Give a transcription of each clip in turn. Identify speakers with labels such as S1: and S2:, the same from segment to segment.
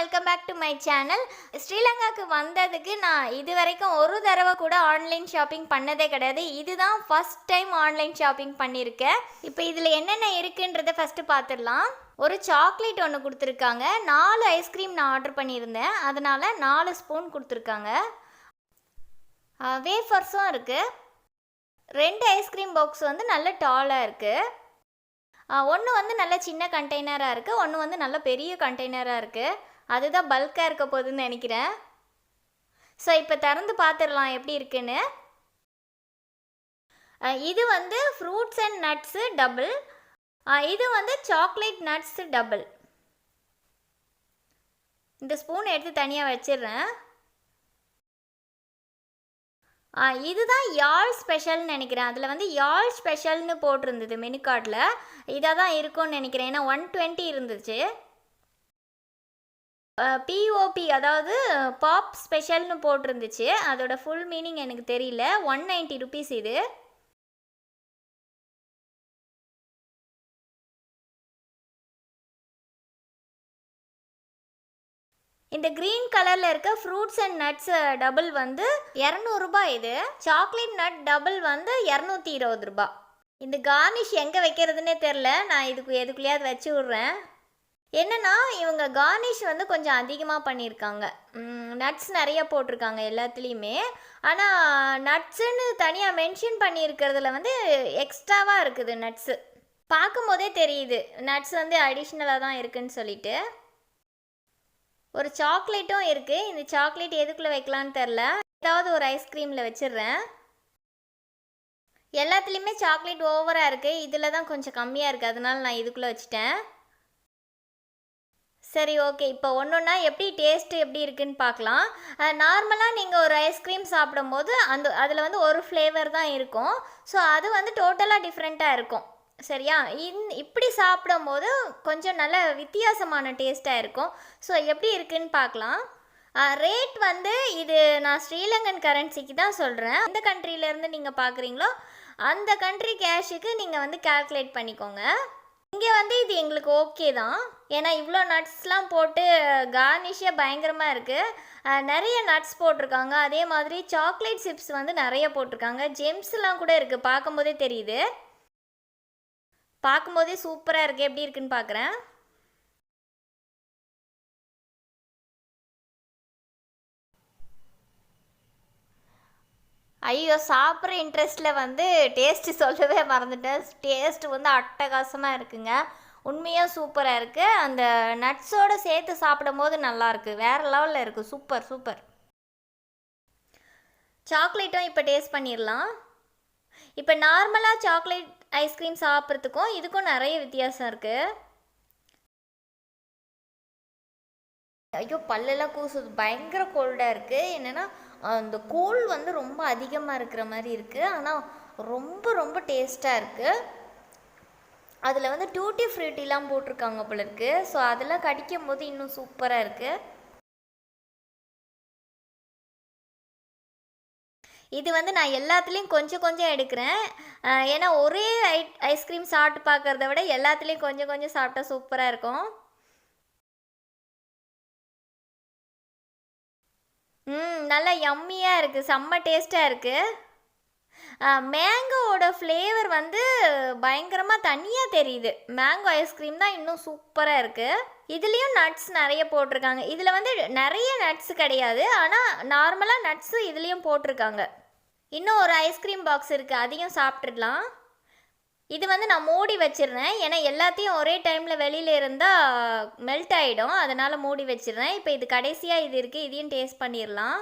S1: Welcome back to my channel ஸ்ரீலங்காவுக்கு வந்ததுக்கு நான் இது வரைக்கும் ஒரு தடவை கூட ஆன்லைன் ஷாப்பிங் பண்ணதே கிடையாது. இதுதான் ஃபர்ஸ்ட் டைம் ஆன்லைன் ஷாப்பிங் பண்ணியிருக்கேன். இப்போ இதில் என்னென்ன இருக்குன்றதை ஃபஸ்ட்டு பார்த்துடலாம். ஒரு சாக்லேட் ஒன்று கொடுத்துருக்காங்க. நாலு ஐஸ்கிரீம் நான் ஆர்டர் பண்ணியிருந்தேன். அதனால் நாலு ஸ்பூன் கொடுத்துருக்காங்க. வேஃபர்ஸும் இருக்குது ரெண்டு ஐஸ்கிரீம் பாக்ஸ் வந்து நல்ல டாலாக இருக்குது ஒன்று வந்து நல்ல சின்ன கண்டெய்னராக இருக்குது ஒன்று வந்து நல்ல பெரிய கண்டெய்னராக இருக்குது அதுதான் பல்காக இருக்க போகுதுன்னு நினைக்கிறேன். ஸோ இப்போ திறந்து பார்த்துடலாம் எப்படி இருக்குன்னு? இது வந்து ஃப்ரூட்ஸ் அண்ட் நட்ஸு டபுள் இது வந்து சாக்லேட் நட்ஸு டபுள் இந்த ஸ்பூன் எடுத்து தனியாக வச்சிடுறேன். ஆ இதுதான் யாழ் ஸ்பெஷல்னு நினைக்கிறேன். அதில் வந்து யாழ் ஸ்பெஷல்னு போட்டிருந்தது மெனு கார்டில் இதாக தான் இருக்கும்னு நினைக்கிறேன். ஏன்னா ஒன் டுவெண்ட்டி இருந்துச்சு. பிஓபி அதாவது பாப் ஸ்பெஷல்னு போட்டிருந்துச்சு. அதோட ஃபுல் மீனிங் எனக்கு தெரியல. ஒன் நைன்ட்டி ருபீஸ் இது. இந்த க்ரீன் கலரில் இருக்க ஃப்ரூட்ஸ் அண்ட் நட்ஸ் டபுள் வந்து இரநூறுபா இது. சாக்லேட் நட் டபுள் வந்து இரநூத்தி இருபது ரூபா இந்த கார்னிஷ் எங்கே வைக்கிறதுனே தெரில நான் இதுக்கு எதுக்குள்ளேயாவது வச்சு விட்றேன். என்னன்னா இவங்க கார்னிஷ் வந்து கொஞ்சம் அதிகமாக பண்ணியிருக்காங்க நட்ஸ் நிறைய போட்டிருக்காங்க எல்லாத்துலேயுமே. ஆனால் நட்ஸுன்னு தனியாக மென்ஷன் பண்ணியிருக்கிறதுல வந்து எக்ஸ்ட்ராவாக இருக்குது நட்ஸு பார்க்கும்போதே தெரியுது. நட்ஸ் வந்து அடிஷ்னலாக தான் இருக்குன்னு சொல்லிட்டு. ஒரு சாக்லேட்டும் இருக்குது இந்த சாக்லேட் எதுக்குள்ளே வைக்கலான்னு தெரில ஏதாவது ஒரு ஐஸ்கிரீமில் வச்சிடுறேன். எல்லாத்துலேயுமே சாக்லேட் ஓவராக இருக்குது இதில் தான் கொஞ்சம் கம்மியாக இருக்குது அதனால நான் இதுக்குள்ளே வச்சுட்டேன். சரி ஓகே இப்போ ஒன்று ஒன்றா எப்படி டேஸ்ட்டு எப்படி இருக்குன்னு பார்க்கலாம். நார்மலாக நீங்கள் ஒரு ஐஸ்கிரீம் சாப்பிடும்போது அந்த அதில் வந்து ஒரு ஃப்ளேவர் தான் இருக்கும். ஸோ அது வந்து டோட்டலாக டிஃப்ரெண்ட்டாக இருக்கும். சரியா? இந் இப்படி சாப்பிடும்போது கொஞ்சம் நல்ல வித்தியாசமான டேஸ்ட்டாக இருக்கும். ஸோ எப்படி இருக்குன்னு பார்க்கலாம். ரேட் வந்து இது நான் ஸ்ரீலங்கன் கரன்சிக்கு தான் சொல்கிறேன் எந்த கண்ட்ரிலேருந்து நீங்கள் பார்க்குறீங்களோ அந்த கண்ட்ரி கேஷுக்கு நீங்கள் வந்து கால்குலேட் பண்ணிக்கோங்க. இங்கே வந்து இது எங்களுக்கு ஓகே தான். ஏன்னா இவ்வளோ நட்ஸ்லாம் போட்டு கார்னிஷே பயங்கரமாக இருக்குது நிறைய நட்ஸ் போட்டிருக்காங்க. அதே மாதிரி சாக்லேட் சிப்ஸ் வந்து நிறைய போட்டிருக்காங்க. ஜெம்ஸ்லாம் கூட இருக்குது பார்க்கும்போதே தெரியுது. பார்க்கும்போதே சூப்பராக இருக்குது எப்படி இருக்குன்னு பார்க்குறேன் ஐயோ சாப்பிட்ற இன்ட்ரெஸ்ட்டில் வந்து டேஸ்ட்டு சொல்லவே மறந்துட்டேன். டேஸ்ட் வந்து அட்டகாசமாக இருக்குங்க. உண்மையாக சூப்பராக இருக்குது அந்த நட்ஸோடு சேர்த்து சாப்பிடும்போது நல்லாயிருக்கு வேறு லெவலில் இருக்குது சூப்பர் சூப்பர் சாக்லேட்டும் இப்போ டேஸ்ட் பண்ணிடலாம். இப்போ நார்மலாக சாக்லேட் ஐஸ்கிரீம் சாப்பிட்றதுக்கும் இதுக்கும் நிறைய வித்தியாசம் இருக்குது ஐயோ பல்லெல்லாம் கூசுது. பயங்கர கோல்டாக இருக்குது என்னென்னா அந்த கூழ் வந்து ரொம்ப அதிகமாக இருக்கிற மாதிரி இருக்குது ஆனால் ரொம்ப ரொம்ப டேஸ்ட்டாக இருக்குது அதில் வந்து டூட்டி ஃப்ரூட்டிலாம் போட்டிருக்காங்க போல இருக்குது ஸோ அதெல்லாம் கடிக்கும் போது இன்னும் சூப்பராக இருக்குது இது வந்து நான் எல்லாத்துலேயும் கொஞ்சம் கொஞ்சம் எடுக்கிறேன். ஏன்னா ஒரே ஐ ஐஸ்கிரீம் சாப்பிட்டு பார்க்குறத விட எல்லாத்துலேயும் கொஞ்சம் கொஞ்சம் சாப்பிட்டா சூப்பராக இருக்கும். ம் நல்லா யம்மியாக இருக்குது செம்ம டேஸ்ட்டாக இருக்குது மேங்கோவோட ஃப்ளேவர் வந்து பயங்கரமாக தனியாக தெரியுது. மேங்கோ ஐஸ்கிரீம் தான் இன்னும் சூப்பராக இருக்குது இதுலேயும் நட்ஸ் நிறைய போட்டிருக்காங்க. இதில் வந்து நிறைய நட்ஸ் கிடையாது. ஆனால் நார்மலாக நட்ஸு இதுலேயும் போட்டிருக்காங்க. இன்னும் ஒரு ஐஸ்கிரீம் பாக்ஸ் இருக்குது அதையும் சாப்பிட்றலாம் இது வந்து நான் மூடி வச்சிடுறேன் ஏன்னா எல்லாத்தையும் ஒரே டைமில் வெளியில் இருந்தால் மெல்ட் ஆகிடும் அதனால் மூடி வச்சிடுறேன் இப்போ இது கடைசியாக இது இருக்குது இதையும் டேஸ்ட் பண்ணிடலாம்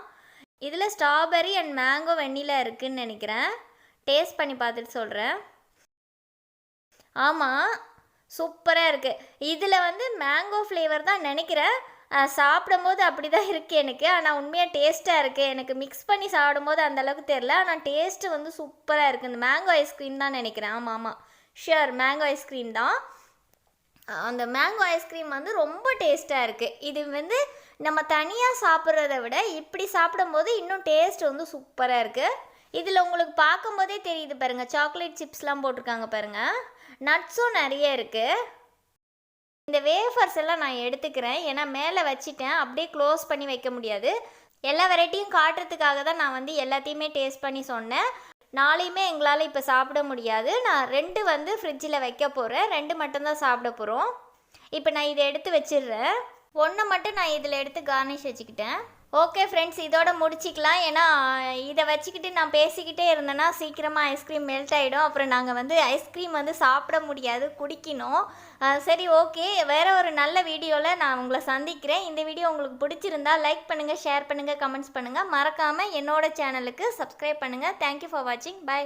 S1: இதில் ஸ்ட்ராபெரி அண்ட் மேங்கோ வெண்ணிலா இருக்குதுன்னு நினைக்கிறேன். டேஸ்ட் பண்ணி பார்த்துட்டு சொல்கிறேன் ஆமாம் சூப்பராக இருக்குது இதில் வந்து மேங்கோ ஃப்ளேவர் தான் நினைக்கிறேன். சாப்பிடும்போது அப்படி தான் இருக்குது எனக்கு. ஆனால் உண்மையாக டேஸ்ட்டாக இருக்குது எனக்கு மிக்ஸ் பண்ணி சாப்பிடும்போது அந்தளவுக்கு தெரில ஆனால் டேஸ்ட்டு வந்து சூப்பராக இருக்குது இந்த மேங்கோ ஐஸ்கிரீம் தான் நினைக்கிறேன். ஆமாம் ஆமாம் ஷியோர் மேங்கோ ஐஸ்கிரீம் தான். அந்த மேங்கோ ஐஸ்கிரீம் வந்து ரொம்ப டேஸ்ட்டாக இருக்குது இது வந்து நம்ம தனியாக சாப்பிட்றத விட இப்படி சாப்பிடும்போது இன்னும் டேஸ்ட் வந்து சூப்பராக இருக்குது இதில் உங்களுக்கு பார்க்கும்போதே தெரியுது பாருங்கள் சாக்லேட் சிப்ஸ்லாம் போட்டிருக்காங்க பாருங்கள் நட்ஸும் நிறைய இருக்குது இந்த வேஃபர்ஸ் எல்லாம் நான் எடுத்துக்கிறேன். ஏன்னா மேலே வச்சிட்டேன். அப்படியே க்ளோஸ் பண்ணி வைக்க முடியாது. எல்லா வெரைட்டியும் காட்டுறதுக்காக தான் நான் வந்து எல்லாத்தையுமே டேஸ்ட் பண்ணி சொன்னேன். நாளையுமே எங்களால் இப்போ சாப்பிட முடியாது. நான் ரெண்டு வந்து ஃப்ரிட்ஜில் வைக்க போகிறேன் ரெண்டு மட்டும்தான் சாப்பிட போகிறோம் இப்போ நான் இதை எடுத்து வச்சிடுறேன். பொண்ணை மட்டும் நான் இதில் எடுத்து கார்னிஷ் வச்சுக்கிட்டேன். ஓகே ஃப்ரெண்ட்ஸ் இதோட முடிச்சிக்கலாம். ஏன்னா இதை வச்சுக்கிட்டு நான் பேசிக்கிட்டே இருந்தேன்னா சீக்கிரமாக ஐஸ்கிரீம் மெல்ட் ஆகிடும் அப்புறம் நாங்கள் வந்து ஐஸ்கிரீம் வந்து சாப்பிட முடியாது குடிக்கணும். சரி ஓகே வேறு ஒரு நல்ல வீடியோவில் நான் உங்களை சந்திக்கிறேன். இந்த வீடியோ உங்களுக்கு பிடிச்சிருந்தா லைக் பண்ணுங்கள் ஷேர் பண்ணுங்கள் கமெண்ட்ஸ் பண்ணுங்கள் மறக்காமல் என்னோடய சேனலுக்கு சப்ஸ்கிரைப் பண்ணுங்கள் தேங்க்யூ ஃபார் வாட்சிங் பை